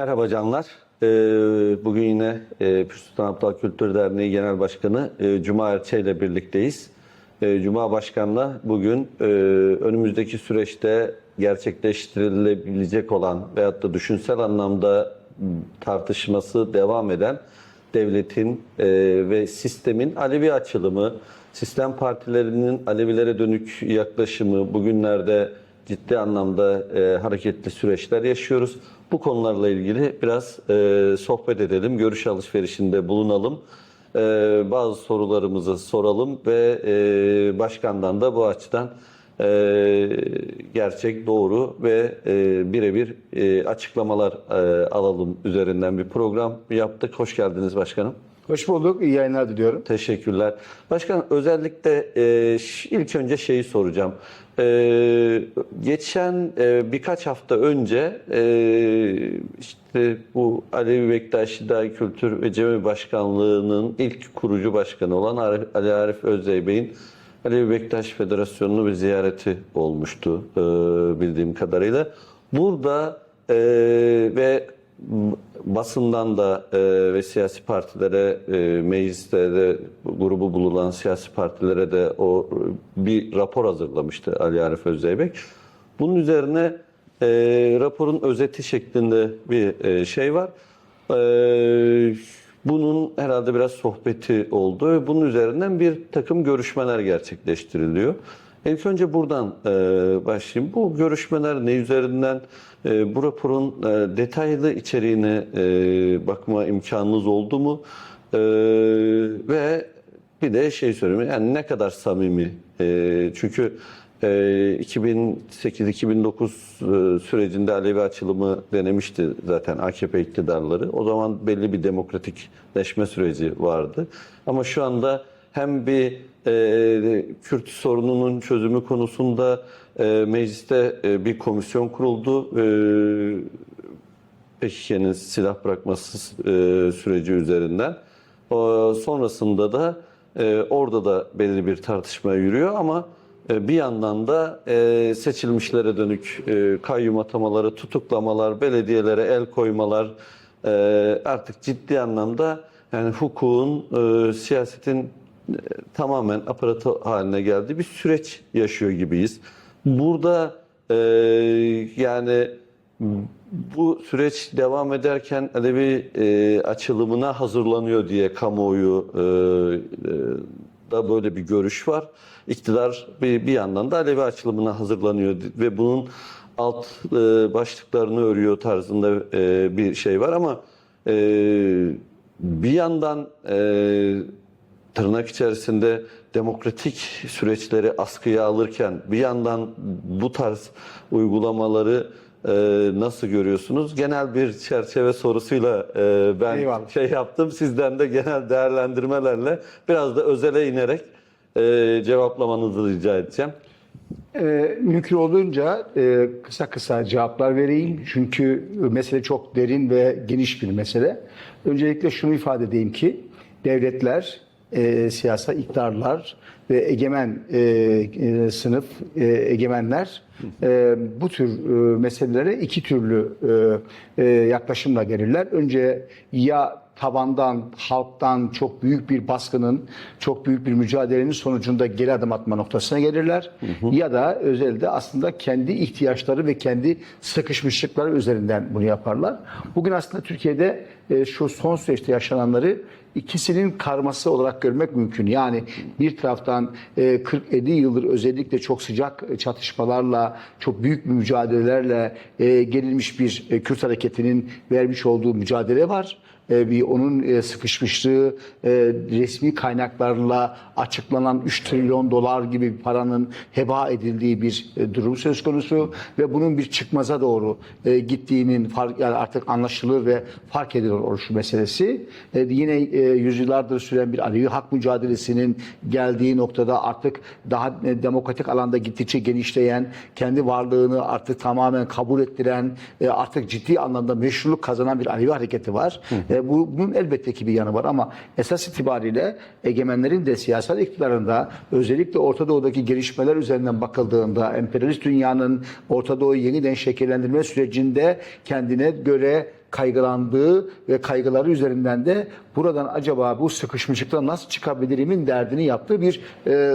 Merhaba canlar. Ee, Bugün yine e, Pür Sultan Abdal Kültür Derneği Genel Başkanı e, Cuma Erçe ile birlikteyiz. E, Cuma Başkan'la bugün e, önümüzdeki süreçte gerçekleştirilebilecek olan veyahut da düşünsel anlamda tartışması devam eden devletin e, ve sistemin Alevi açılımı, sistem partilerinin Alevilere dönük yaklaşımı bugünlerde ciddi anlamda e, hareketli süreçler yaşıyoruz. Bu konularla ilgili biraz e, sohbet edelim, görüş alışverişinde bulunalım. E, bazı sorularımızı soralım ve e, başkandan da bu açıdan e, gerçek, doğru ve e, birebir e, açıklamalar e, alalım üzerinden bir program yaptık. Hoş geldiniz başkanım. Hoş bulduk. İyi yayınlar diliyorum. Teşekkürler. Başkan özellikle e, ilk önce şeyi soracağım. E, geçen e, birkaç hafta önce e, işte bu Alevi Bektaşi Dahi Kültür ve Cemi Başkanlığı'nın ilk kurucu başkanı olan Arif- Ali Arif Özdey Bey'in Alevi Bektaş Federasyonu'nu bir ziyareti olmuştu e, bildiğim kadarıyla. Burada e, ve basından da e, ve siyasi partilere, e, mecliste de grubu bulunan siyasi partilere de o e, bir rapor hazırlamıştı Ali Arif Özdeybek. Bunun üzerine e, raporun özeti şeklinde bir e, şey var. E, bunun herhalde biraz sohbeti oldu bunun üzerinden bir takım görüşmeler gerçekleştiriliyor. İlk önce buradan e, başlayayım. Bu görüşmeler ne üzerinden e, bu raporun e, detaylı içeriğine e, bakma imkanınız oldu mu? E, ve bir de şey söyleyeyim yani ne kadar samimi? E, çünkü e, 2008-2009 e, sürecinde Alevi açılımı denemişti zaten AKP iktidarları. O zaman belli bir demokratikleşme süreci vardı. Ama şu anda hem bir e, Kürt sorununun çözümü konusunda e, mecliste e, bir komisyon kuruldu. E, PKK'nın silah bırakması e, süreci üzerinden. O, sonrasında da e, orada da belli bir tartışma yürüyor ama e, bir yandan da e, seçilmişlere dönük e, kayyum atamaları, tutuklamalar, belediyelere el koymalar e, artık ciddi anlamda yani hukukun, e, siyasetin e, tamamen aparatı haline geldiği bir süreç yaşıyor gibiyiz. Burada e, yani bu süreç devam ederken Alevi e, açılımına hazırlanıyor diye kamuoyu e, e, da böyle bir görüş var. İktidar bir, bir yandan da Alevi açılımına hazırlanıyor ve bunun alt e, başlıklarını örüyor tarzında e, bir şey var ama e, bir yandan e, tırnak içerisinde demokratik süreçleri askıya alırken bir yandan bu tarz uygulamaları e, nasıl görüyorsunuz? Genel bir çerçeve sorusuyla e, ben Eyvallah. şey yaptım. Sizden de genel değerlendirmelerle biraz da özele inerek e, cevaplamanızı rica edeceğim. Ee, mümkün olduğunca e, kısa kısa cevaplar vereyim. Çünkü mesele çok derin ve geniş bir mesele. Öncelikle şunu ifade edeyim ki devletler, e, siyasal iktidarlar ve egemen e, e, sınıf, e, egemenler e, bu tür e, meselelere iki türlü e, e, yaklaşımla gelirler. Önce ya tabandan, halktan çok büyük bir baskının, çok büyük bir mücadelenin sonucunda geri adım atma noktasına gelirler. Ya da özelde aslında kendi ihtiyaçları ve kendi sıkışmışlıkları üzerinden bunu yaparlar. Bugün aslında Türkiye'de e, şu son süreçte yaşananları ikisinin karması olarak görmek mümkün. Yani bir taraftan e, 40-50 yıldır özellikle çok sıcak çatışmalarla, çok büyük mücadelelerle e, gerilmiş bir e, Kürt hareketinin vermiş olduğu mücadele var e, bir onun e, sıkışmışlığı e, resmi kaynaklarla açıklanan 3 trilyon dolar gibi bir paranın heba edildiği bir e, durum söz konusu ve bunun bir çıkmaza doğru e, gittiğinin fark yani artık anlaşılır ve fark edilir oluşu meselesi. E, yine e, yüzyıllardır süren bir Alevi hak mücadelesinin geldiği noktada artık daha e, demokratik alanda gittikçe genişleyen, kendi varlığını artık tamamen kabul ettiren, e, artık ciddi anlamda meşruluk kazanan bir Alevi hareketi var. E, bu, bunun elbette ki bir yanı var ama esas itibariyle egemenlerin de siyasal iktidarında özellikle Orta Doğu'daki gelişmeler üzerinden bakıldığında emperyalist dünyanın Orta Doğu'yu yeniden şekillendirme sürecinde kendine göre kaygılandığı ve kaygıları üzerinden de buradan acaba bu sıkışmışlıktan nasıl çıkabilirimin derdini yaptığı bir e,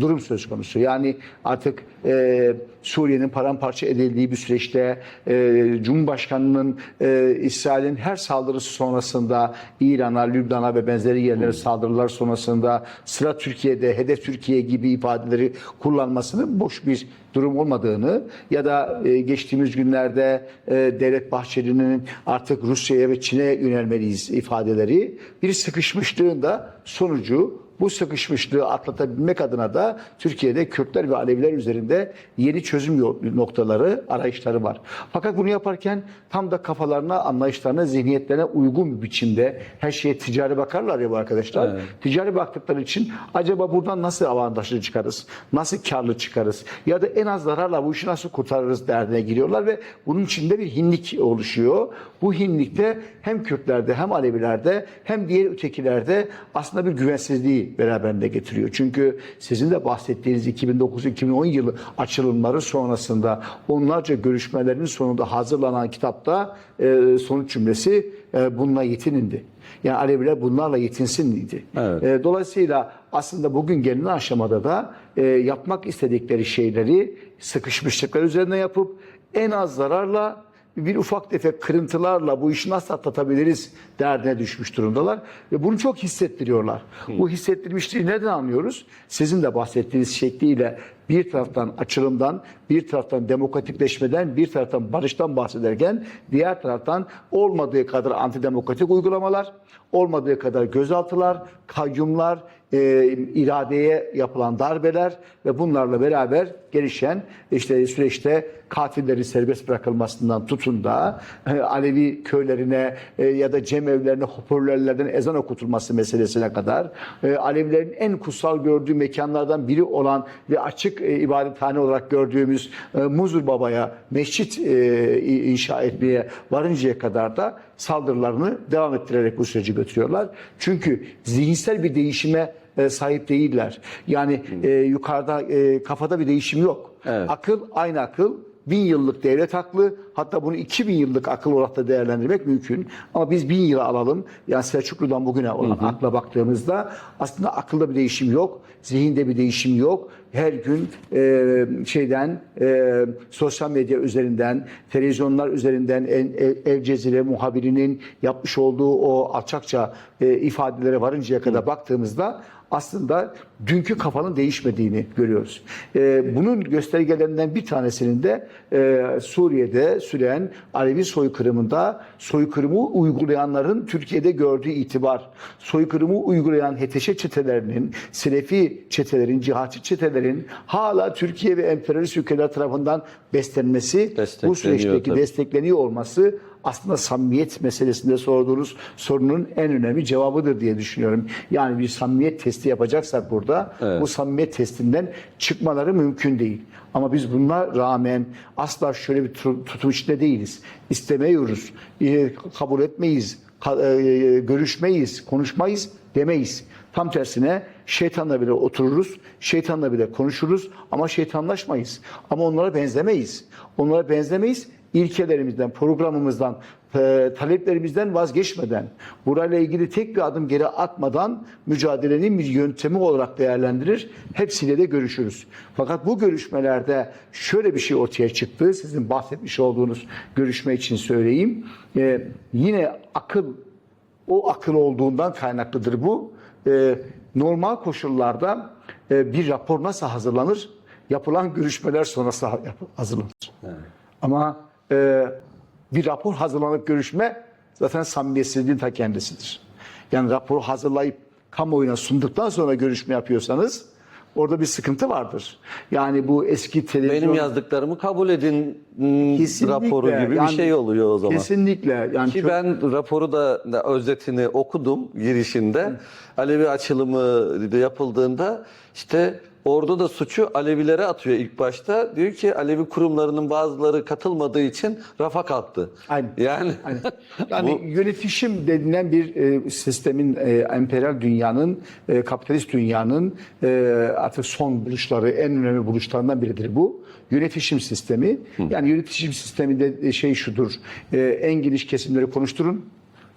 durum söz konusu. Yani artık e, Suriye'nin paramparça edildiği bir süreçte e, Cumhurbaşkanı'nın e, İsrail'in her saldırısı sonrasında İran'a, Lübnan'a ve benzeri yerlere saldırılar sonrasında sıra Türkiye'de, hedef Türkiye gibi ifadeleri kullanmasının boş bir durum olmadığını ya da e, geçtiğimiz günlerde e, Devlet Bahçeli'nin artık Rusya'ya ve Çin'e yönelmeliyiz ifadeleri bir sıkışmışlığın da sonucu bu sıkışmışlığı atlatabilmek adına da Türkiye'de Kürtler ve Aleviler üzerinde yeni çözüm noktaları, arayışları var. Fakat bunu yaparken tam da kafalarına, anlayışlarına, zihniyetlerine uygun bir biçimde her şeye ticari bakarlar ya bu arkadaşlar. Ticari baktıkları için acaba buradan nasıl avantajlı çıkarız? Nasıl karlı çıkarız? Ya da en az zararla bu işi nasıl kurtarırız derdine giriyorlar ve bunun içinde bir hinlik oluşuyor. Bu hinlikte hem Kürtlerde hem Alevilerde hem diğer ötekilerde aslında bir güvensizliği beraberinde getiriyor. Çünkü sizin de bahsettiğiniz 2009-2010 yılı açılımları sonrasında onlarca görüşmelerin sonunda hazırlanan kitapta e, sonuç cümlesi e, bununla yetinindi. Yani Aleviler bunlarla yetinsin idi. Evet. E, dolayısıyla aslında bugün gelinen aşamada da e, yapmak istedikleri şeyleri sıkışmışlıklar üzerine yapıp en az zararla bir ufak tefek kırıntılarla bu işi nasıl atlatabiliriz derdine düşmüş durumdalar. Ve bunu çok hissettiriyorlar. Bu hissettirmişliği neden anlıyoruz? Sizin de bahsettiğiniz şekliyle bir taraftan açılımdan, bir taraftan demokratikleşmeden, bir taraftan barıştan bahsederken diğer taraftan olmadığı kadar antidemokratik uygulamalar, olmadığı kadar gözaltılar, kayyumlar, e, iradeye yapılan darbeler ve bunlarla beraber gelişen işte süreçte katillerin serbest bırakılmasından tutun da e, Alevi köylerine e, ya da cemevlerine hoparlörlerden ezan okutulması meselesine kadar e, Alevilerin en kutsal gördüğü mekanlardan biri olan ve açık ibadethane olarak gördüğümüz Muzur Baba'ya mescit inşa etmeye varıncaya kadar da saldırılarını devam ettirerek bu süreci götürüyorlar. Çünkü zihinsel bir değişime sahip değiller. Yani e, yukarıda e, kafada bir değişim yok. Evet. Akıl aynı akıl. Bin yıllık devlet aklı hatta bunu 2000 yıllık akıl olarak da değerlendirmek mümkün. Ama biz bin yıla alalım. Yani Selçuklu'dan bugüne olan akla baktığımızda aslında akılda bir değişim yok. Zihinde bir değişim yok. Her gün e, şeyden e, sosyal medya üzerinden, televizyonlar üzerinden en, El, El Cezire muhabirinin yapmış olduğu o alçakça e, ifadelere varıncaya kadar baktığımızda aslında dünkü kafanın değişmediğini görüyoruz. Ee, bunun göstergelerinden bir tanesinin de e, Suriye'de süren Alevi soykırımında soykırımı uygulayanların Türkiye'de gördüğü itibar, soykırımı uygulayan HTŞ çetelerinin, Selefi çetelerin, cihatçı çetelerin hala Türkiye ve emperyalist ülkeler tarafından beslenmesi, bu süreçteki tabii. destekleniyor olması aslında samimiyet meselesinde sorduğunuz sorunun en önemli cevabıdır diye düşünüyorum. Yani bir samimiyet testi yapacaksak burada Evet. bu samimiyet testinden çıkmaları mümkün değil. Ama biz buna rağmen asla şöyle bir tu- tutum içinde değiliz. İstemiyoruz, e, kabul etmeyiz, ka- e, görüşmeyiz, konuşmayız demeyiz. Tam tersine şeytanla bile otururuz, şeytanla bile konuşuruz ama şeytanlaşmayız. Ama onlara benzemeyiz. Onlara benzemeyiz ilkelerimizden, programımızdan, e, taleplerimizden vazgeçmeden, burayla ilgili tek bir adım geri atmadan mücadelenin bir yöntemi olarak değerlendirir. Hepsiyle de görüşürüz. Fakat bu görüşmelerde şöyle bir şey ortaya çıktı. Sizin bahsetmiş olduğunuz görüşme için söyleyeyim. E, yine akıl, o akıl olduğundan kaynaklıdır bu. E, normal koşullarda e, bir rapor nasıl hazırlanır? Yapılan görüşmeler sonrası hazırlanır. Ama e, bir rapor hazırlanıp görüşme zaten samimiyetsizliğin ta kendisidir. Yani raporu hazırlayıp kamuoyuna sunduktan sonra görüşme yapıyorsanız orada bir sıkıntı vardır. Yani bu eski televizyon... Benim yazdıklarımı kabul edin m, Kesinlikle. raporu gibi Yani bir şey oluyor o zaman. Kesinlikle. Yani Ki çok- ben raporu da özetini okudum girişinde. Alevi açılımı yapıldığında işte orada da suçu Alevilere atıyor ilk başta. Diyor ki Alevi kurumlarının bazıları katılmadığı için rafa kalktı. Aynen. Yani Aynen. Yani yönetişim denilen bir e, sistemin e, emperyal dünyanın, e, kapitalist dünyanın e, artık son buluşları, en önemli buluşlarından biridir bu. Yönetişim sistemi. Yani yönetişim sisteminde şey şudur. e, en geniş kesimleri konuşturun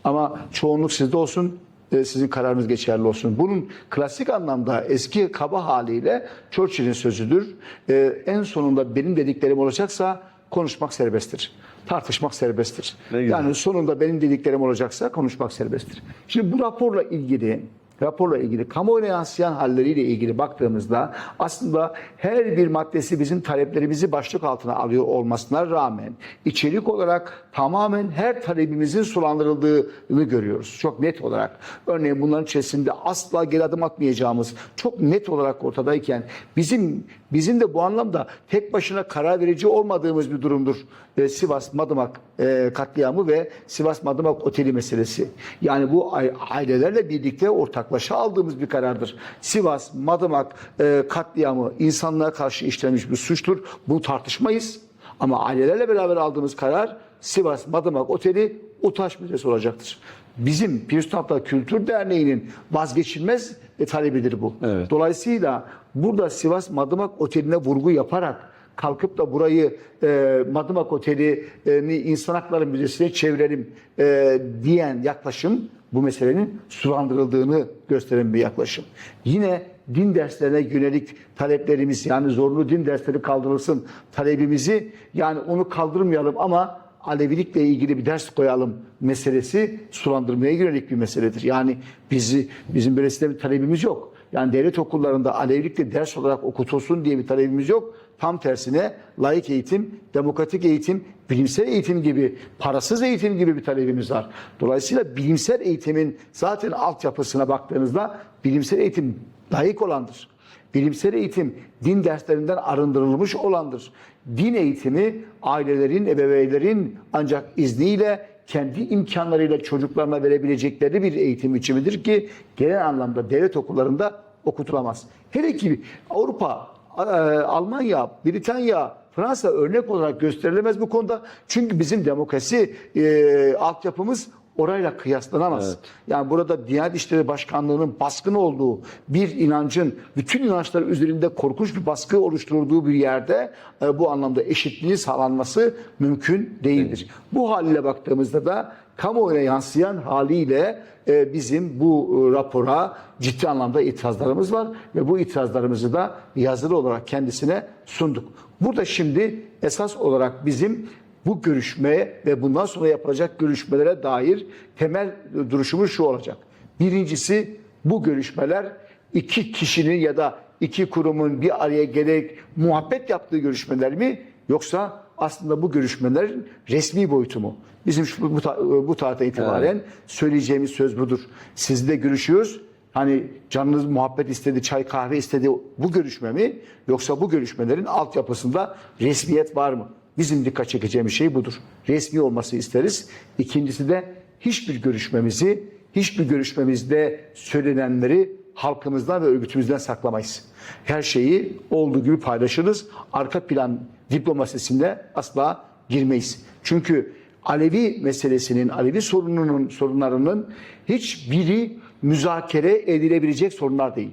ama çoğunluk sizde olsun. Sizin kararınız geçerli olsun. Bunun klasik anlamda eski kaba haliyle Churchill'in sözüdür. E, en sonunda benim dediklerim olacaksa konuşmak serbesttir. Tartışmak serbesttir. Yani sonunda benim dediklerim olacaksa konuşmak serbesttir. Şimdi bu raporla ilgili raporla ilgili kamuoyuna yansıyan halleriyle ilgili baktığımızda aslında her bir maddesi bizim taleplerimizi başlık altına alıyor olmasına rağmen içerik olarak tamamen her talebimizin sulandırıldığını görüyoruz. Çok net olarak. Örneğin bunların içerisinde asla geri adım atmayacağımız çok net olarak ortadayken bizim bizim de bu anlamda tek başına karar verici olmadığımız bir durumdur. Ee, Sivas Madımak e, katliamı ve Sivas Madımak Oteli meselesi. Yani bu ai- ailelerle birlikte ortaklaşa aldığımız bir karardır. Sivas Madımak e, katliamı insanlığa karşı işlenmiş bir suçtur. Bunu tartışmayız. Ama ailelerle beraber aldığımız karar Sivas Madımak Oteli Utaş Müzesi olacaktır. Bizim Pirstaplar Kültür Derneği'nin vazgeçilmez e, talebidir bu. Evet. Dolayısıyla burada Sivas Madımak Oteli'ne vurgu yaparak kalkıp da burayı e, Madımak Oteli'ni İnsan Hakları Müzesi'ne çevirelim e, diyen yaklaşım bu meselenin sulandırıldığını gösteren bir yaklaşım. Yine din derslerine yönelik taleplerimiz yani zorunlu din dersleri kaldırılsın talebimizi yani onu kaldırmayalım ama Alevilikle ilgili bir ders koyalım meselesi sulandırmaya yönelik bir meseledir. Yani bizi bizim böylesine bir talebimiz yok. Yani devlet okullarında Alevilikle ders olarak okutulsun diye bir talebimiz yok. Tam tersine laik eğitim, demokratik eğitim, bilimsel eğitim gibi, parasız eğitim gibi bir talebimiz var. Dolayısıyla bilimsel eğitimin zaten altyapısına baktığınızda bilimsel eğitim layık olandır. Bilimsel eğitim din derslerinden arındırılmış olandır. Din eğitimi ailelerin, ebeveynlerin ancak izniyle kendi imkanlarıyla çocuklarına verebilecekleri bir eğitim biçimidir ki genel anlamda devlet okullarında okutulamaz. Hele ki Avrupa, e, Almanya, Britanya, Fransa örnek olarak gösterilemez bu konuda. Çünkü bizim demokrasi e, altyapımız orayla kıyaslanamaz. Yani burada Diyanet İşleri Başkanlığı'nın baskın olduğu bir inancın bütün inançlar üzerinde korkunç bir baskı oluşturduğu bir yerde e, bu anlamda eşitliği sağlanması mümkün değildir. Bu haliyle baktığımızda da kamuoyuna yansıyan haliyle e, bizim bu e, rapora ciddi anlamda itirazlarımız var ve bu itirazlarımızı da yazılı olarak kendisine sunduk. Burada şimdi esas olarak bizim bu görüşmeye ve bundan sonra yapılacak görüşmelere dair temel duruşumuz şu olacak. Birincisi bu görüşmeler iki kişinin ya da iki kurumun bir araya gelerek muhabbet yaptığı görüşmeler mi yoksa aslında bu görüşmelerin resmi boyutu mu? Bizim şu, bu, bu tarihten itibaren söyleyeceğimiz söz budur. Sizle görüşüyoruz. Hani canınız muhabbet istedi, çay kahve istedi bu görüşme mi? Yoksa bu görüşmelerin altyapısında resmiyet var mı? Bizim dikkat çekeceğimiz şey budur. Resmi olması isteriz. İkincisi de hiçbir görüşmemizi, hiçbir görüşmemizde söylenenleri halkımızdan ve örgütümüzden saklamayız. Her şeyi olduğu gibi paylaşırız. Arka plan diplomasisinde asla girmeyiz. Çünkü Alevi meselesinin, Alevi sorununun sorunlarının hiçbiri müzakere edilebilecek sorunlar değil.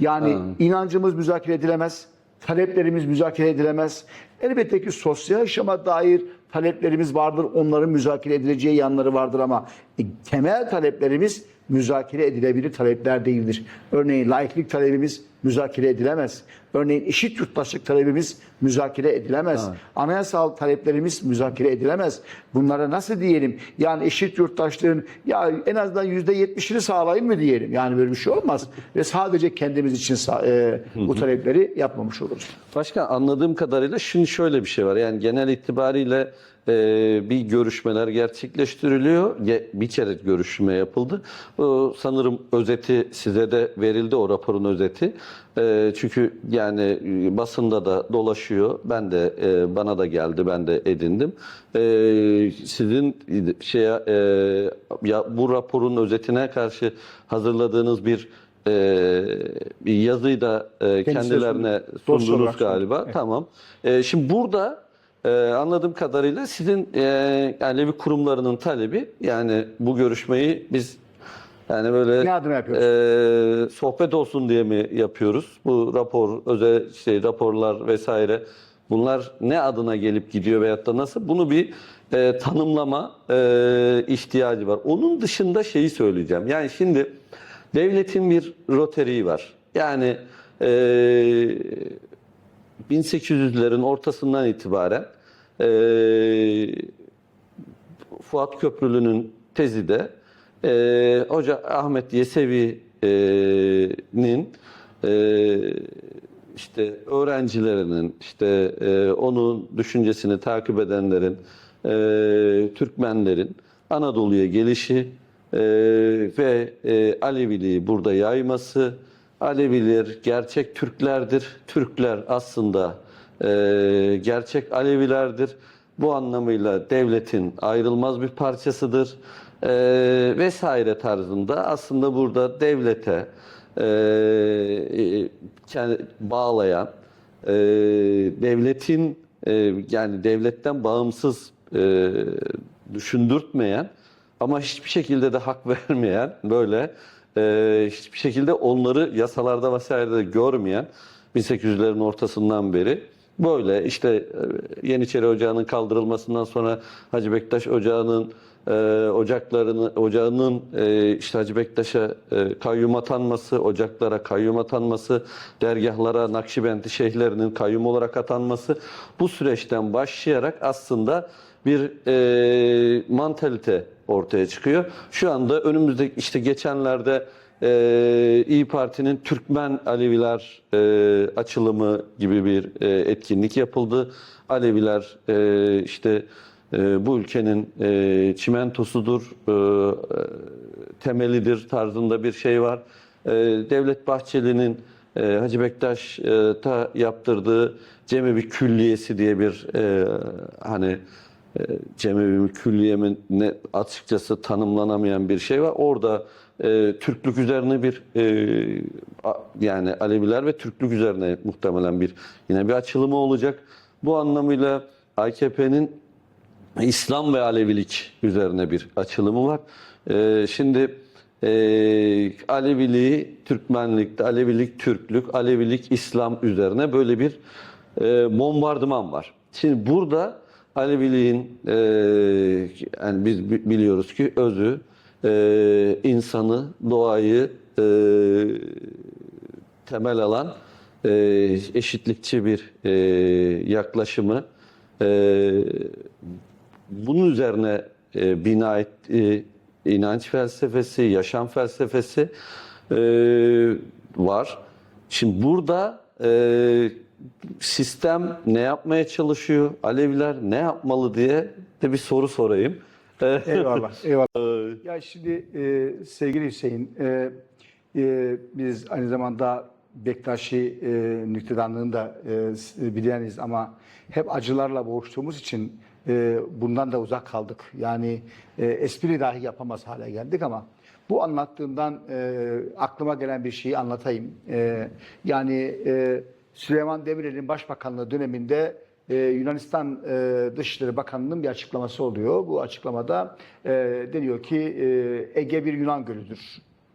Yani inancımız müzakere edilemez, taleplerimiz müzakere edilemez. Elbette ki sosyal yaşama dair taleplerimiz vardır. Onların müzakere edileceği yanları vardır ama e, temel taleplerimiz müzakere edilebilir talepler değildir. Örneğin laiklik talebimiz müzakere edilemez. Örneğin eşit yurttaşlık talebimiz müzakere edilemez. Anayasal taleplerimiz müzakere edilemez. Bunlara nasıl diyelim? Yani eşit yurttaşlığın ya en azından yüzde yetmişini sağlayın mı diyelim? Yani böyle bir şey olmaz. Ve sadece kendimiz için e, bu talepleri yapmamış oluruz. Başkan anladığım kadarıyla şimdi şöyle bir şey var. Yani genel itibariyle e, bir görüşmeler gerçekleştiriliyor. Ge- Bir kere görüşme yapıldı. O, sanırım özeti size de verildi o raporun özeti. E, çünkü yani e, basında da dolaşıyor. Ben de e, bana da geldi. Ben de edindim. E, sizin şeye e, ya bu raporun özetine karşı hazırladığınız bir e, bir yazıyı da e, kendilerine sundunuz galiba. Evet. Tamam. E, şimdi burada e, anladığım kadarıyla sizin e, Alevi kurumlarının talebi yani bu görüşmeyi biz yani böyle Ne adına yapıyoruz? e, sohbet olsun diye mi yapıyoruz? Bu rapor, özel şey raporlar vesaire bunlar ne adına gelip gidiyor veyahut da nasıl? Bunu bir e, tanımlama e, ihtiyacı var. Onun dışında şeyi söyleyeceğim. Yani şimdi devletin bir roteriği var. Yani e, 1800'lerin ortasından itibaren e, Fuat Köprülü'nün tezi de e, Hoca Ahmet Yesevi'nin e, işte öğrencilerinin işte e, onun düşüncesini takip edenlerin e, Türkmenlerin Anadolu'ya gelişi e, ve e, Aleviliği burada yayması Aleviler gerçek Türklerdir. Türkler aslında e, gerçek Alevilerdir. Bu anlamıyla devletin ayrılmaz bir parçasıdır e, vesaire tarzında aslında burada devlete e, e, kendi- bağlayan e, devletin e, yani devletten bağımsız e, düşündürtmeyen ama hiçbir şekilde de hak vermeyen böyle e, hiçbir şekilde onları yasalarda vesairede görmeyen 1800'lerin ortasından beri böyle. İşte e, Yeniçeri Ocağı'nın kaldırılmasından sonra Hacı Bektaş Ocağı'nın e, ocaklarını ocağının e, işte Hacı Bektaş'a e, kayyum atanması, ocaklara kayyum atanması, dergahlara Nakşibendi şeyhlerinin kayyum olarak atanması bu süreçten başlayarak aslında bir e, mantalite ortaya çıkıyor. Şu anda önümüzde işte geçenlerde e, İyi Parti'nin Türkmen Aleviler e, açılımı gibi bir e, etkinlik yapıldı. Aleviler e, işte e, bu ülkenin e, çimentosudur, e, e, temelidir tarzında bir şey var. E, Devlet Bahçeli'nin e, Hacı Bektaş'ta yaptırdığı Cemevi Külliyesi diye bir e, hani e, Cemevi Külliye mi ne açıkçası tanımlanamayan bir şey var. Orada e, Türklük üzerine bir e, a- yani Aleviler ve Türklük üzerine muhtemelen bir yine bir açılımı olacak. Bu anlamıyla AKP'nin İslam ve Alevilik üzerine bir açılımı var. Ee, şimdi e, Aleviliği Türkmenlik, Alevilik Türklük, Alevilik İslam üzerine böyle bir e, bombardıman var. Şimdi burada Aleviliğin e, yani biz bi- biliyoruz ki özü, e, insanı, doğayı e, temel alan e, eşitlikçi bir e, yaklaşımı e, bunun üzerine e, bina ettiği inanç felsefesi, yaşam felsefesi e, var. Şimdi burada e, sistem ne yapmaya çalışıyor, Aleviler ne yapmalı diye de bir soru sorayım. E, Eyvallah, eyvallah. ya şimdi e, sevgili Hüseyin, e, e, biz aynı zamanda Bektaşi e, nüktedanlığını da e, s- bileniz ama hep acılarla boğuştuğumuz için e, bundan da uzak kaldık. Yani e, espri dahi yapamaz hale geldik ama bu anlattığımdan e, aklıma gelen bir şeyi anlatayım. E, yani e, Süleyman Demirel'in başbakanlığı döneminde ee, Yunanistan e, Dışişleri Bakanlığı'nın bir açıklaması oluyor. Bu açıklamada e, deniyor ki e, Ege bir Yunan gölüdür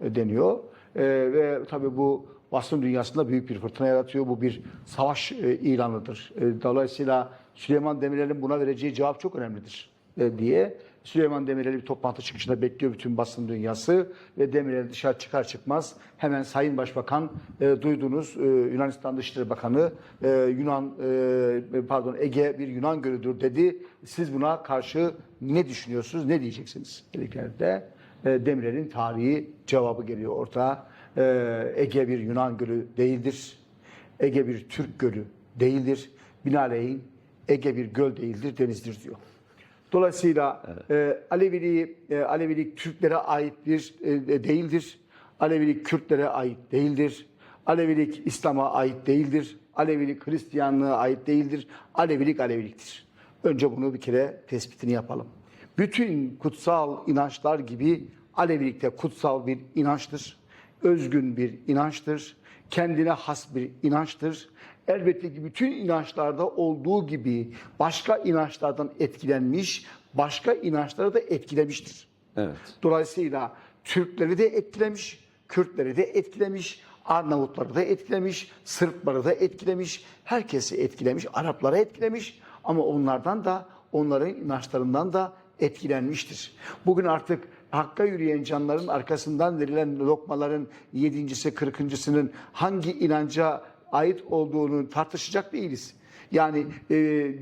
e, deniyor. E, ve tabii bu basın dünyasında büyük bir fırtına yaratıyor. Bu bir savaş e, ilanıdır. E, dolayısıyla Süleyman Demirel'in buna vereceği cevap çok önemlidir e, diye Süleyman Demirel'i bir toplantı çıkışında bekliyor bütün basın dünyası ve Demirel dışarı çıkar çıkmaz hemen Sayın Başbakan e, duydunuz e, Yunanistan Dışişleri Bakanı e, Yunan e, pardon Ege bir Yunan gölüdür dedi. Siz buna karşı ne düşünüyorsunuz? Ne diyeceksiniz? Dediklerde e, Demirel'in tarihi cevabı geliyor ortaya. E, Ege bir Yunan gölü değildir. Ege bir Türk gölü değildir. Binaenaleyh Ege bir göl değildir, denizdir diyor. Dolayısıyla e, Aleviliği, e, Alevilik Türklere ait bir e, değildir. Alevilik Kürtlere ait değildir. Alevilik İslam'a ait değildir. Alevilik Hristiyanlığa ait değildir. Alevilik Aleviliktir. Önce bunu bir kere tespitini yapalım. Bütün kutsal inançlar gibi Alevilik de kutsal bir inançtır. özgün bir inançtır. Kendine has bir inançtır. Elbette ki bütün inançlarda olduğu gibi başka inançlardan etkilenmiş, başka inançları da etkilemiştir. Evet. Dolayısıyla Türkleri de etkilemiş, Kürtleri de etkilemiş, Arnavutları da etkilemiş, Sırpları da etkilemiş, herkesi etkilemiş, Arapları etkilemiş ama onlardan da onların inançlarından da etkilenmiştir. Bugün artık Hakka yürüyen canların arkasından verilen lokmaların yedincisi, kırkıncısının hangi inanca ait olduğunu tartışacak değiliz. Yani e,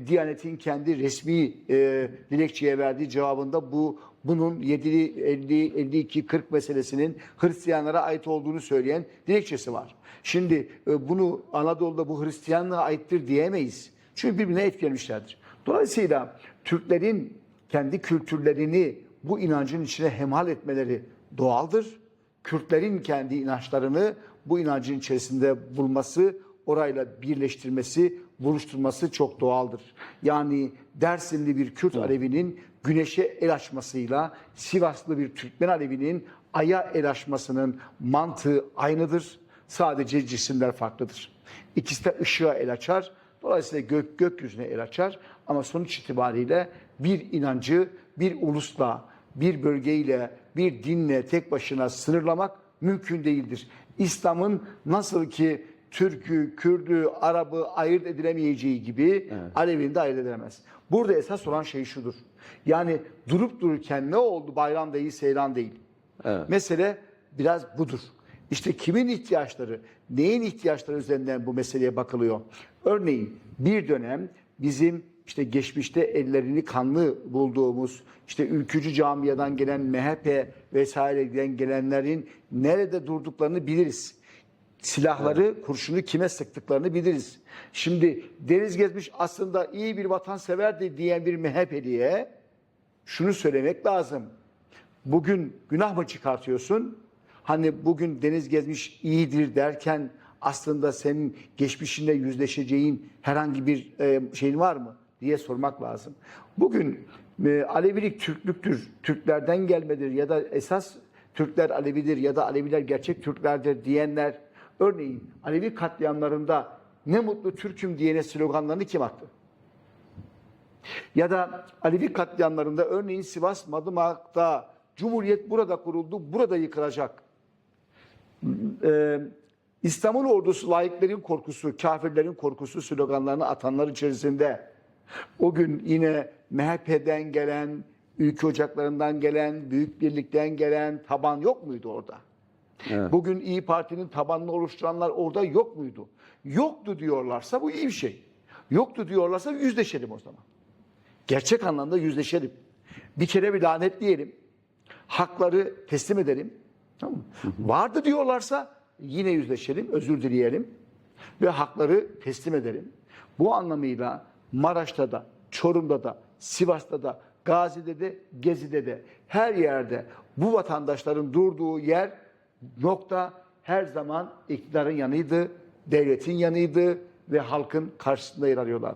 Diyanet'in kendi resmi e, dilekçeye verdiği cevabında bu bunun 7, 50, 52, 40 meselesinin Hristiyanlara ait olduğunu söyleyen dilekçesi var. Şimdi e, bunu Anadolu'da bu Hristiyanlığa aittir diyemeyiz. Çünkü birbirine etkilemişlerdir. Dolayısıyla Türklerin kendi kültürlerini bu inancın içine hemal etmeleri doğaldır. Kürtlerin kendi inançlarını bu inancın içerisinde bulması, orayla birleştirmesi, buluşturması çok doğaldır. Yani Dersimli bir Kürt Alevi'nin güneşe el açmasıyla Sivaslı bir Türkmen Alevi'nin aya el açmasının mantığı aynıdır. Sadece cisimler farklıdır. İkisi de ışığa el açar. Dolayısıyla gök gökyüzüne el açar. Ama sonuç itibariyle bir inancı bir ulusla, bir bölgeyle, bir dinle tek başına sınırlamak mümkün değildir. İslam'ın nasıl ki Türk'ü, Kürd'ü, Arap'ı ayırt edilemeyeceği gibi Alevi'ni de ayırt edilemez. Burada esas olan şey şudur. Yani durup dururken ne oldu bayram değil, seyran değil. Evet. Mesele biraz budur. İşte kimin ihtiyaçları, neyin ihtiyaçları üzerinden bu meseleye bakılıyor. Örneğin bir dönem bizim işte geçmişte ellerini kanlı bulduğumuz işte ülkücü camiadan gelen MHP vesaireden gelenlerin nerede durduklarını biliriz. Silahları, kurşunu kime sıktıklarını biliriz. Şimdi Deniz Gezmiş aslında iyi bir vatanseverdi diyen bir MHP'liye şunu söylemek lazım. Bugün günah mı çıkartıyorsun? Hani bugün deniz gezmiş iyidir derken aslında senin geçmişinde yüzleşeceğin herhangi bir e, şeyin var mı diye sormak lazım. Bugün e, Alevilik Türklüktür, Türklerden gelmedir ya da esas Türkler Alevidir ya da Aleviler gerçek Türklerdir diyenler örneğin Alevi katliamlarında ne mutlu Türk'üm diyene sloganlarını kim attı? Ya da Alevi katliamlarında örneğin Sivas Madımak'ta Cumhuriyet burada kuruldu, burada yıkılacak. Ee, İstanbul ordusu laiklerin korkusu, kafirlerin korkusu sloganlarını atanlar içerisinde o gün yine MHP'den gelen, ülke ocaklarından gelen, Büyük Birlik'ten gelen taban yok muydu orada? Bugün İyi Parti'nin tabanını oluşturanlar orada yok muydu? Yoktu diyorlarsa bu iyi bir şey. Yoktu diyorlarsa yüzleşelim o zaman. Gerçek anlamda yüzleşelim. Bir kere bir lanetleyelim. Hakları teslim edelim. Tamam mı? Vardı diyorlarsa yine yüzleşelim, özür dileyelim ve hakları teslim edelim. Bu anlamıyla Maraş'ta da, Çorum'da da, Sivas'ta da, Gazi'de de, Gezi'de de her yerde bu vatandaşların durduğu yer nokta her zaman iktidarın yanıydı, devletin yanıydı ve halkın karşısında yer alıyorlar.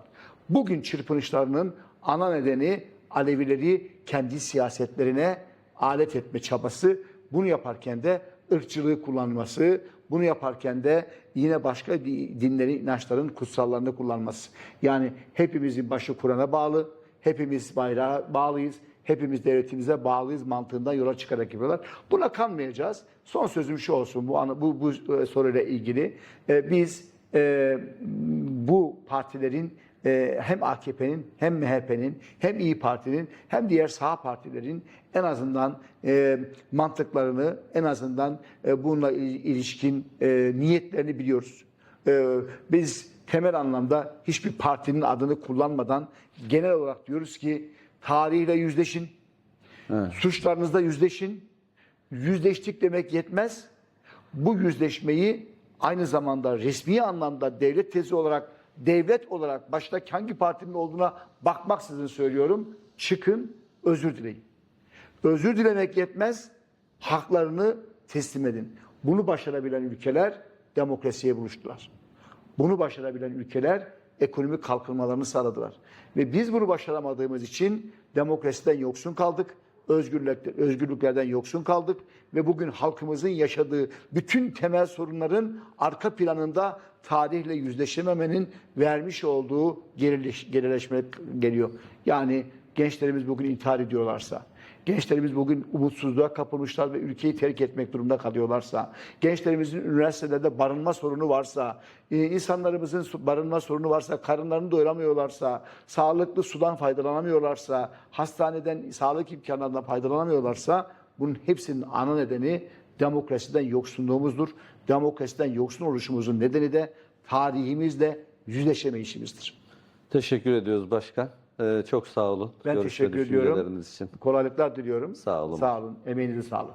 Bugün çırpınışlarının ana nedeni Alevileri kendi siyasetlerine alet etme çabası. Bunu yaparken de ırkçılığı kullanması, bunu yaparken de yine başka di- dinlerin, inançların kutsallarını kullanması. Yani hepimizin başı Kur'an'a bağlı, hepimiz bayrağa bağlıyız, hepimiz devletimize bağlıyız mantığından yola çıkarak yapıyorlar. Buna kanmayacağız. Son sözüm şu olsun bu bu, bu e, soruyla ilgili. E, biz e, bu partilerin e, hem AKP'nin hem MHP'nin hem İyi Parti'nin hem diğer sağ partilerin en azından e, mantıklarını en azından e, bununla il- ilişkin e, niyetlerini biliyoruz. E, biz temel anlamda hiçbir partinin adını kullanmadan genel olarak diyoruz ki tarihle yüzleşin, suçlarınızla yüzleşin. Yüzleştik demek yetmez. Bu yüzleşmeyi aynı zamanda resmi anlamda devlet tezi olarak, devlet olarak başta hangi partinin olduğuna bakmaksızın söylüyorum. Çıkın, özür dileyin. Özür dilemek yetmez, haklarını teslim edin. Bunu başarabilen ülkeler demokrasiye buluştular. Bunu başarabilen ülkeler ekonomik kalkınmalarını sağladılar. Ve biz bunu başaramadığımız için demokrasiden yoksun kaldık. özgürlükler, özgürlüklerden yoksun kaldık ve bugün halkımızın yaşadığı bütün temel sorunların arka planında tarihle yüzleşememenin vermiş olduğu gerileş, gerileşme geliyor. Yani gençlerimiz bugün intihar ediyorlarsa, gençlerimiz bugün umutsuzluğa kapılmışlar ve ülkeyi terk etmek durumunda kalıyorlarsa, gençlerimizin üniversitelerde barınma sorunu varsa, e, insanlarımızın barınma sorunu varsa, karınlarını doyuramıyorlarsa, sağlıklı sudan faydalanamıyorlarsa, hastaneden sağlık imkanlarından faydalanamıyorlarsa bunun hepsinin ana nedeni demokrasiden yoksunluğumuzdur. Demokrasiden yoksun oluşumuzun nedeni de tarihimizle yüzleşemeyişimizdir. Teşekkür ediyoruz başkan. Ee, çok sağ olun. Ben Görüş ve teşekkür ediyorum. için. Kolaylıklar diliyorum. Sağ olun. Sağ olun. Emeğinize sağlık.